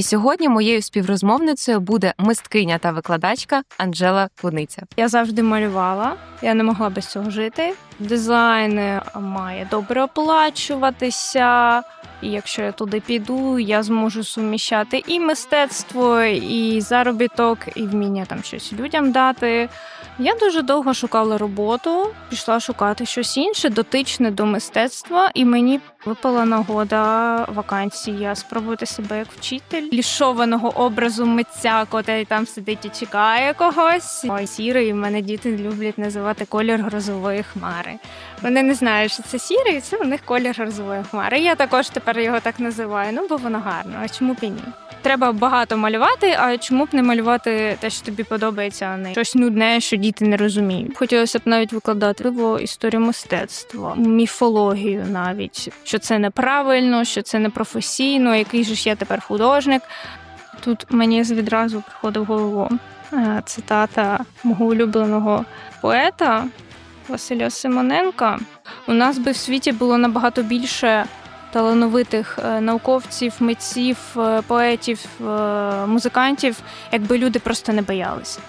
І сьогодні моєю співрозмовницею буде мисткиня та викладачка Анжела Куниця. Я завжди малювала, я не могла без цього жити. Дизайн має добре оплачуватися. І якщо я туди піду, я зможу суміщати і мистецтво, і заробіток, і вміння там щось людям дати. Я дуже довго шукала роботу, пішла шукати щось інше, дотичне до мистецтва, і мені випала нагода вакансія спробувати себе як вчитель лішованого образу митця, котрий там сидить і чекає когось. Ой, сірий, в мене діти люблять називати колір грозової хмари. Вони не знають, що це сірий, і це у них колір грозової хмари. Я також тепер його так називаю. Ну бо воно гарно. А чому б і ні? Треба багато малювати, а чому б не малювати те, що тобі подобається, а не щось нудне, що діти не розуміють. Хотілося б навіть викладати можливо, історію мистецтва, міфологію навіть, що це неправильно, що це непрофесійно, який же ж я тепер художник. Тут мені відразу приходить в голову е, цитата мого улюбленого поета Василя Симоненка. У нас би в світі було набагато більше талановитих е, науковців, митців, е, поетів, е, музикантів, якби люди просто не боялися.